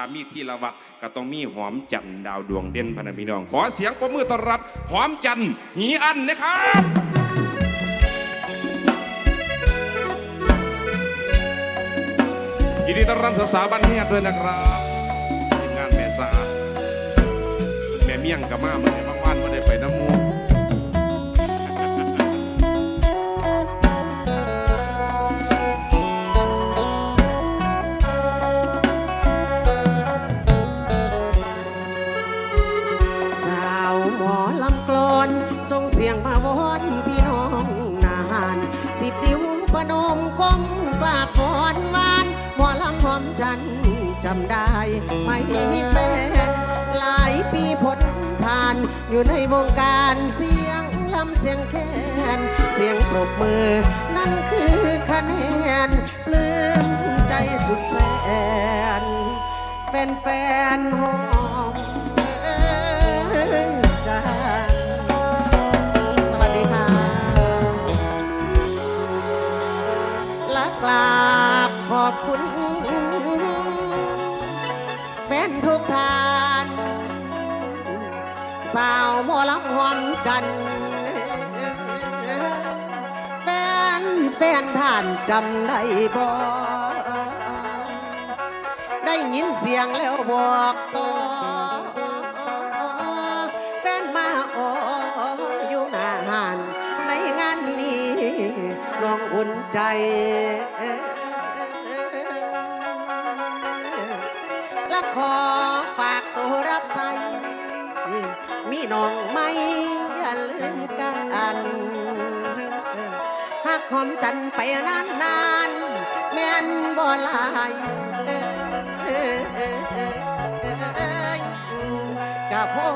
ามีที่รวัดก็ต้องมีหอมจันทร์ดาวดวงเด่นพนันพี่น้อง ขอเสียงปรบมือต้อนรับ หอมจันทร์หีอันนะครับยินดีต้อนรับสาวๆบ้านเฮียด้วยนะครับทีมงานแม่สาแม่เมี่ยงกับมาเมื่อน ส่งเสียงมาวอนพี่น้องนาน สิติวประนมก้มกราบก่อนวานหมอลำหอมจันจำได้ไม่แฟนหลายปีผลผ่านอยู่ในวงการเสียงลำเสียงแคนเสียงปรบมือ นั่นคือคะแนนปลื้มใจสุดแสนเป็นแฟนหอม กราบขอบคุณเป็นทุกทาน สาวหมอลำหอมจันแฟนแฟนท่านจำได้บ่ได้ยินเสียงแล้วบอกต่อ ใจ และขอฝากตัวรับใช้มีน้องไม่อย่าลืมกันหากหอมจันไปนานนานๆแม่นบ่ลายกับพ่อ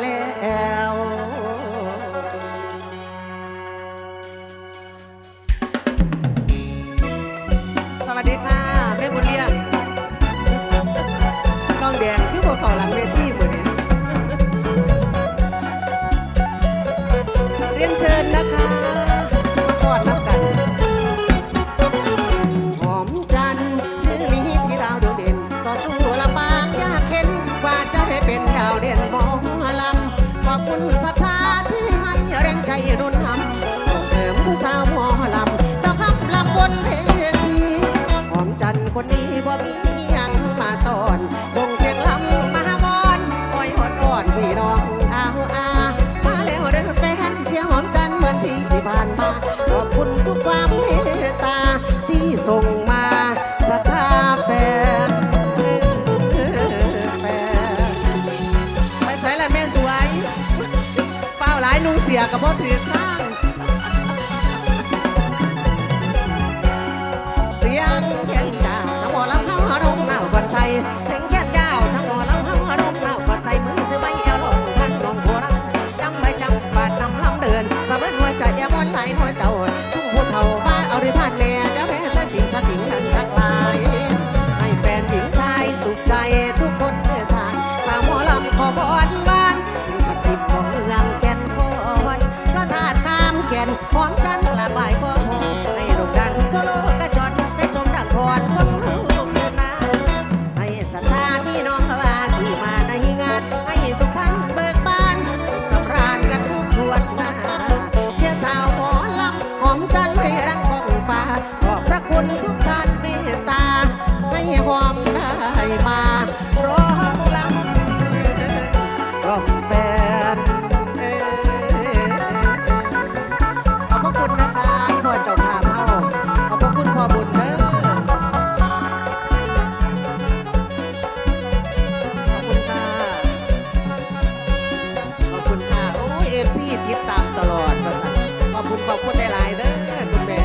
แล้ว วัสดีค่ะแม่บุญเลี้ยงน้องแดงคือพวกเขาหลังเวทีเหมือนนี้เรียนเชิญนะคะ คนนี้บ่มียังมาตอนส่งเสียงลำมาบอนอ้อยหอดอ่อนพี่น้องอาอามาแล้วเด้อแฟนเชียร์หอมจันเหมือนที่ผ่านมาขอบคุณทุกความเมตตาที่ส่งมาศรัทธาแฟนแฟนไปใส่ละแม่สวยเป้าหลายนุ่งเสียกับพ่อถือข้า อ้ยเอฟซีติดตามตลอดประสันขอบคุณขอบคุณหลายๆเด้อคุณแม่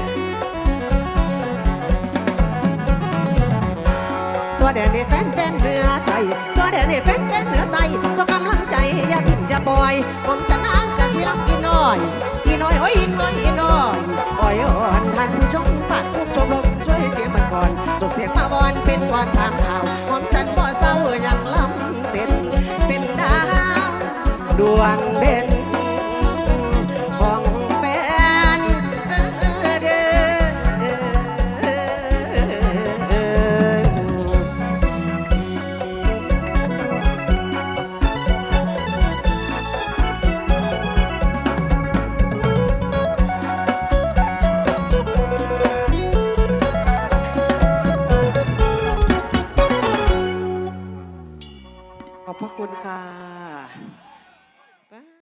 ตัวแดนนี่แฟนแฟนเนื้อไตตัวแดนนี่แฟนแฟนเนื้อไตเจ้ากำลังใจอย่าทิ้งอย่าปล่อย ผมจะน้ำกะสิลังอีน้อยอีน้อยโอ้ยอีน้อยอีน้อยอ้อยอ่อนท่านผู้ชมฝากทุกชมรมช่วยเสียงมันก่อนส่งเสียงมาบอนเป็นวันทางข่าวผมจันบ่เศร้ายังลำเป็นเป็นดาวดวงเด่น อบพระคุณค่ะ